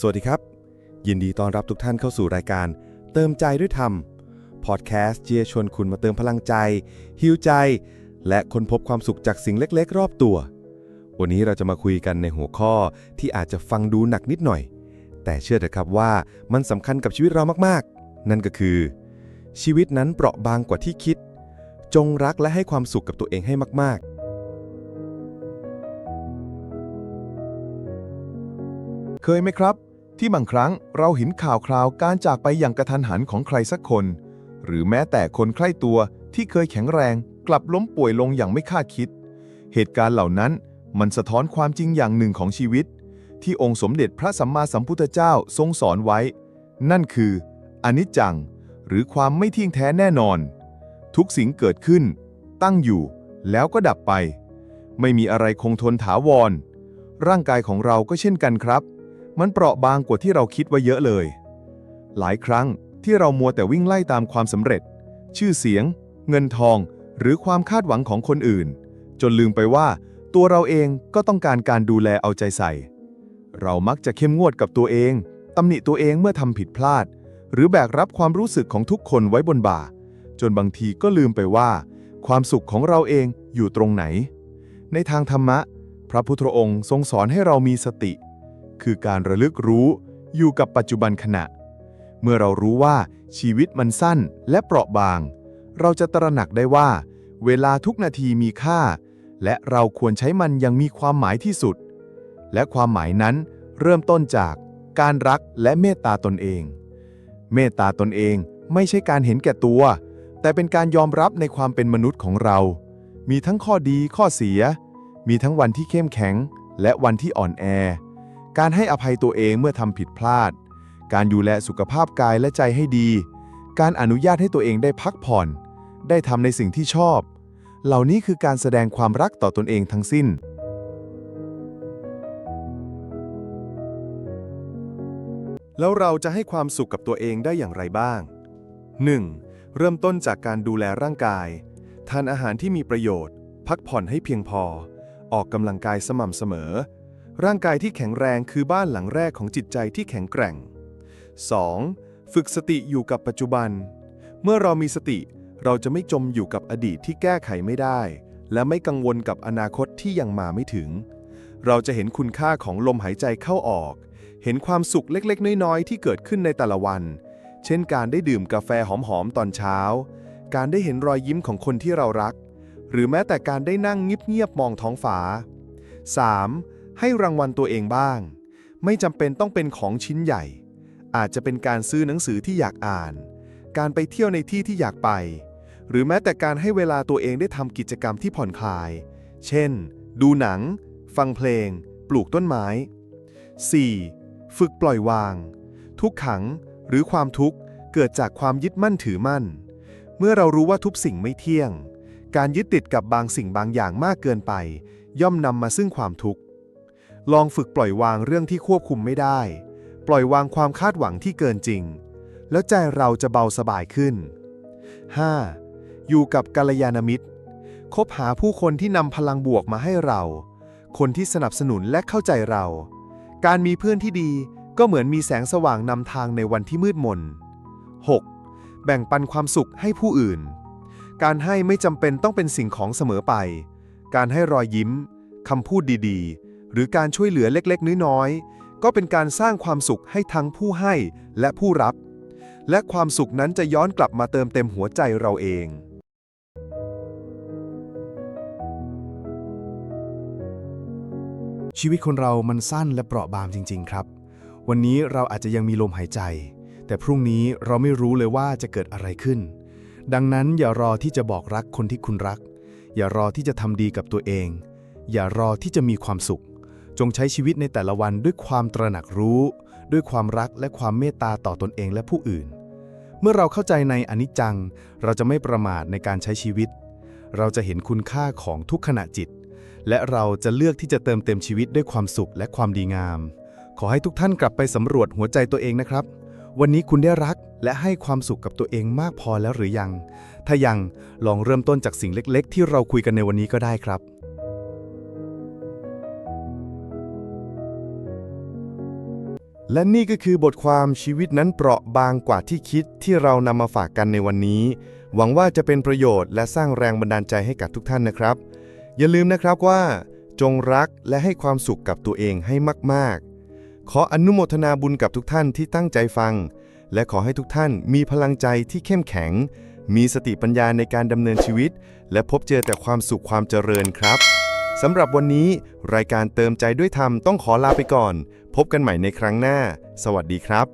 สวัสดีครับ ยินดีต้อนรับทุกท่านเข้าสู่รายการ เติมใจด้วยธรรมพอดแคสต์ที่จะชวนคุณมาเติมพลังใจฮิวใจ และค้นพบความสุขจากสิ่งเล็ก ๆ รอบตัว วันนี้เราจะมาคุยกันในหัวข้อที่อาจจะฟังดูหนักนิดหน่อย แต่เชื่อเถอะครับว่ามันสำคัญกับชีวิตเรามากๆ นั่นก็คือ ชีวิตนั้นเปราะบางกว่าที่คิด จงรักและให้ความสุขกับตัวเองให้มากๆเคยไหมครับ ที่บางครั้งเราเห็นข่าวคราวการจากไปอย่างกระทันหันของใครสักคน หรือแม้แต่คนใกล้ตัวที่เคยแข็งแรง กลับล้มป่วยลงอย่างไม่คาดคิด เหตุการณ์เหล่านั้นมันสะท้อนความจริงอย่างหนึ่งของชีวิต ที่องค์สมเด็จพระสัมมาสัมพุทธเจ้าทรงสอนไว้ นั่นคือ อนิจจัง หรือความไม่เที่ยงแท้แน่นอน ทุกสิ่งเกิดขึ้น ตั้งอยู่ แล้วก็ดับไป ไม่มีอะไรคงทนถาวร ร่างกายของเราก็เช่นกันครับ มันเปราะบางกว่าที่เราคิดไว้เยอะเลย หลายครั้งที่เรามัวแต่วิ่งไล่ตามความสำเร็จ ชื่อเสียง เงินทอง หรือความคาดหวังของคนอื่น จนลืมไปว่าตัวเราเองก็ต้องการการดูแลเอาใจใส่ เรามักจะเข้มงวดกับตัวเองตำหนิตัวเองเมื่อทำผิดพลาด หรือแบกรับความรู้สึกของทุกคนไว้บนบ่า จนบางทีก็ลืมไปว่า ความสุขของเราเองอยู่ตรงไหน ในทางธรรมะ พระพุทธองค์ทรงสอนให้เรามีสติ คือการระลึกรู้อยู่กับปัจจุบันขณะ เมื่อเรารู้ว่าชีวิตมันสั้นและเปราะบาง เราจะตระหนักได้ว่า เวลาทุกนาทีมีค่า และเราควรใช้มันอยังมีความหมายที่สุด และความหมายนั้นเริ่มต้นจากการรักและเมตตาตนเอง เมตตาตนเองไม่ใช่การเห็นแก่ตัว แต่เป็นการยอมรับในความเป็นมนุษย์ของเรา มีทั้งข้อดีข้อเสีย มีทั้งวันที่เข้มแข็ง และวันที่อ่อนแอ การให้อภัยตัวเองเมื่อทำผิดพลาด การดูแลสุขภาพกายและใจให้ดี การอนุญาตให้ตัวเองได้พักผ่อน ได้ทำในสิ่งที่ชอบ เหล่านี้คือการแสดงความรักต่อตนเองทั้งสิ้น แล้วเราจะให้ความสุขกับตัวเองได้อย่างไรบ้าง 1. เริ่มต้นจากการดูแลร่างกาย ทานอาหารที่มีประโยชน์ พักผ่อนให้เพียงพอ ออกกำลังกายสม่ำเสมอ ร่างกายที่แข็งแรงคือบ้านหลังแรกของจิตใจที่แข็งแกร่ง 2. ฝึกสติอยู่กับปัจจุบัน เมื่อเรามีสติ เราจะไม่จมอยู่กับอดีตที่แก้ไขไม่ได้ และไม่กังวลกับอนาคตที่ยังมาไม่ถึง เราจะเห็นคุณค่าของลมหายใจเข้าออก เห็นความสุขเล็กๆ น้อยๆ ที่เกิดขึ้นในแต่ละวัน เช่นการได้ดื่มกาแฟหอมๆ ตอนเช้า การได้เห็นรอยยิ้มของคนที่เรารัก หรือแม้แต่การได้นั่งเงียบๆ มองท้องฟ้า 3. ให้รางวัลตัวเองบ้าง ไม่จำเป็นต้องเป็นของชิ้นใหญ่ อาจจะเป็นการซื้อหนังสือที่อยากอ่าน การไปเที่ยวในที่ที่อยากไป หรือแม้แต่การให้เวลาตัวเองได้ทำกิจกรรมที่ผ่อนคลาย เช่น ดูหนัง ฟังเพลง ปลูกต้นไม้ 4. ฝึกปล่อยวาง ทุกขังหรือความทุกข์เกิดจากความยึดมั่นถือมั่น เมื่อเรารู้ว่าทุกสิ่งไม่เที่ยง การยึดติดกับบางสิ่งบางอย่างมากเกินไป ย่อมนำมาซึ่งความทุกข์ ลองฝึกปล่อยวางเรื่องที่ควบคุมไม่ได้ ปล่อยวางความคาดหวังที่เกินจริง แล้วใจเราจะเบาสบายขึ้น 5. อยู่กับกัลยาณมิตร คบหาผู้คนที่นำพลังบวกมาให้เรา คนที่สนับสนุนและเข้าใจเรา การมีเพื่อนที่ดีก็เหมือนมีแสงสว่างนำทางในวันที่มืดมน 6. แบ่งปันความสุขให้ผู้อื่น การให้ไม่จำเป็นต้องเป็นสิ่งของเสมอไป การให้รอยยิ้มคำพูดดีๆ หรือการช่วยเหลือเล็กๆ น้อยๆ ก็เป็นการสร้างความสุขให้ทั้งผู้ให้และผู้รับ และความสุขนั้นจะย้อนกลับมาเติมเต็มหัวใจเราเองชีวิตคนเรามันสั้นและเปราะบางจริง ๆ ครับ วันนี้เราอาจจะยังมีลมหายใจ แต่พรุ่งนี้เราไม่รู้เลยว่าจะเกิดอะไรขึ้น ดังนั้นอย่ารอที่จะบอกรักคนที่คุณรัก อย่ารอที่จะทำดีกับตัวเอง อย่ารอที่จะมีความสุข จงใช้ชีวิตในแต่ละวันด้วยความตระหนักรู้ ด้วยความรักและความเมตตาต่อตนเองและผู้อื่น เมื่อเราเข้าใจในอนิจจัง เราจะไม่ประมาทในการใช้ชีวิต เราจะเห็นคุณค่าของทุกขณะจิต และเราจะเลือกที่จะเติมเต็มชีวิตด้วยความสุขและความดีงาม ขอให้ทุกท่านกลับไปสำรวจหัวใจตัวเองนะครับ วันนี้คุณได้รักและให้ความสุขกับตัวเองมากพอแล้วหรือยัง ถ้ายังลองเริ่มต้นจากสิ่งเล็ก ๆ ที่เราคุยกันในวันนี้ก็ได้ครับ และนี่ก็คือบทความชีวิตนั้นเปราะบางกว่าที่คิดที่เรานำมาฝากกันในวันนี้ หวังว่าจะเป็นประโยชน์และสร้างแรงบันดาลใจให้กับทุกท่านนะครับ อย่าลืมนะครับว่า จงรักและให้ความสุขกับตัวเองให้มากๆ ขออนุโมทนาบุญกับทุกท่านที่ตั้งใจฟัง และขอให้ทุกท่านมีพลังใจที่เข้มแข็ง มีสติปัญญาในการดำเนินชีวิต และพบเจอแต่ความสุขความเจริญครับ สำหรับวันนี้รายการเติมใจด้วยธรรมต้องขอลาไปก่อน พบกันใหม่ในครั้งหน้า สวัสดีครับ